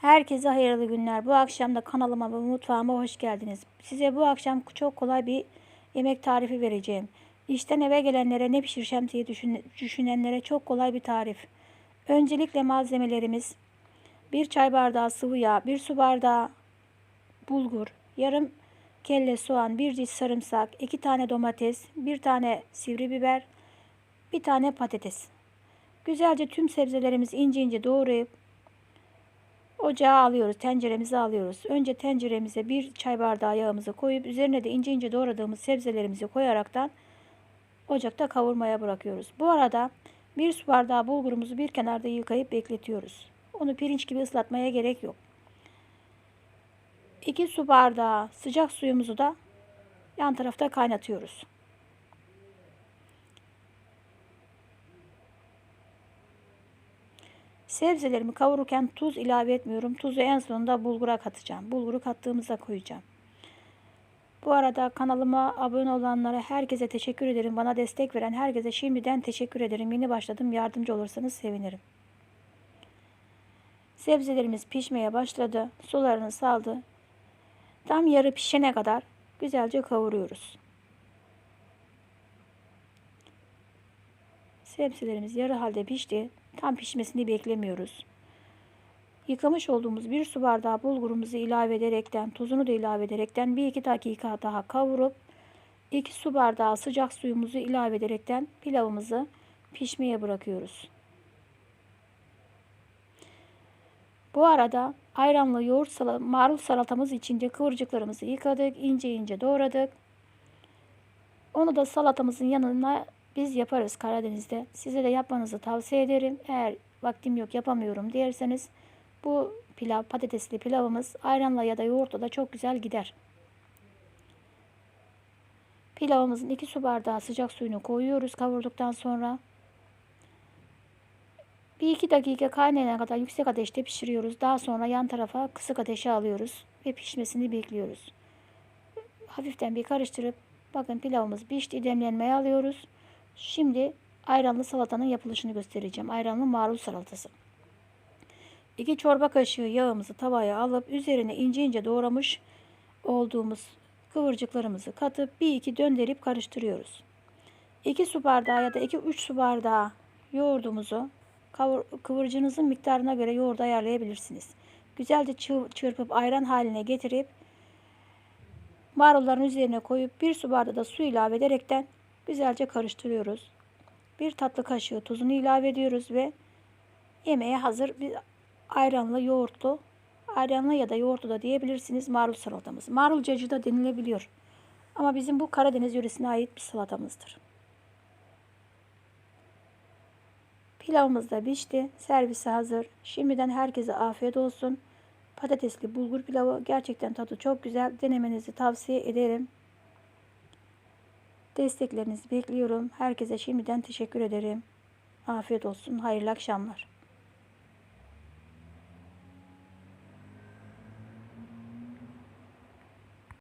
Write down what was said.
Herkese hayırlı günler. Bu akşam da kanalıma ve mutfağıma hoş geldiniz. Size bu akşam çok kolay bir yemek tarifi vereceğim. İşten eve gelenlere ne pişireceğim diye düşün- düşünenlere çok kolay bir tarif. Öncelikle malzemelerimiz bir çay bardağı sıvı yağ, bir su bardağı bulgur, yarım kelle soğan, bir diş sarımsak, iki tane domates, bir tane sivri biber, bir tane patates. Güzelce tüm sebzelerimizi ince ince doğrayıp Ocağa alıyoruz, tenceremizi alıyoruz. Önce tenceremize bir çay bardağı yağımızı koyup üzerine de ince ince doğradığımız sebzelerimizi koyaraktan ocakta kavurmaya bırakıyoruz. Bu arada bir su bardağı bulgurumuzu bir kenarda yıkayıp bekletiyoruz. Onu pirinç gibi ıslatmaya gerek yok. 2 su bardağı sıcak suyumuzu da yan tarafta kaynatıyoruz. Sebzelerimi kavururken tuz ilave etmiyorum. Tuzu en sonunda bulgura katacağım. Bulguru kattığımızda koyacağım. Bu arada kanalıma abone olanlara herkese teşekkür ederim. Bana destek veren herkese şimdiden teşekkür ederim. Yeni başladım. Yardımcı olursanız sevinirim. Sebzelerimiz pişmeye başladı. Sularını saldı. Tam yarı pişene kadar güzelce kavuruyoruz. Sebzelerimiz yarı halde pişti. Tam pişmesini beklemiyoruz. Yıkamış olduğumuz bir su bardağı bulgurumuzu ilave ederekten, tuzunu da ilave ederekten bir iki dakika daha kavurup 2 su bardağı sıcak suyumuzu ilave ederekten pilavımızı pişmeye bırakıyoruz. Bu arada ayranlı yoğurt sala, marul salatamız için de kıvırcıklarımızı yıkadık, ince ince doğradık. Onu da salatamızın yanına biz yaparız Karadeniz'de. Size de yapmanızı tavsiye ederim. Eğer vaktim yok yapamıyorum derseniz bu pilav patatesli pilavımız ayranla ya da yoğurtla da çok güzel gider. Pilavımızın 2 su bardağı sıcak suyunu koyuyoruz kavurduktan sonra. Bir iki dakika kaynayana kadar yüksek ateşte pişiriyoruz. Daha sonra yan tarafa kısık ateşe alıyoruz ve pişmesini bekliyoruz. Hafiften bir karıştırıp bakın pilavımız pişti demlenmeye alıyoruz. Şimdi ayranlı salatanın yapılışını göstereceğim. Ayranlı marul salatası. 2 çorba kaşığı yağımızı tavaya alıp üzerine ince ince doğramış olduğumuz kıvırcıklarımızı katıp bir iki döndürüp karıştırıyoruz. 2 su bardağı ya da 2-3 su bardağı yoğurdumuzu kavur, kıvırcığınızın miktarına göre yoğurdu ayarlayabilirsiniz. Güzelce çırpıp ayran haline getirip marulların üzerine koyup bir su bardağı da su ilave ederekten güzelce karıştırıyoruz. Bir tatlı kaşığı tuzunu ilave ediyoruz ve yemeğe hazır bir ayranlı yoğurtlu ayranlı ya da yoğurtlu da diyebilirsiniz marul salatamız. Marul cacı da denilebiliyor. Ama bizim bu Karadeniz yöresine ait bir salatamızdır. Pilavımız da pişti. Servise hazır. Şimdiden herkese afiyet olsun. Patatesli bulgur pilavı gerçekten tadı çok güzel. Denemenizi tavsiye ederim. Desteklerinizi bekliyorum. Herkese şimdiden teşekkür ederim. Afiyet olsun. Hayırlı akşamlar.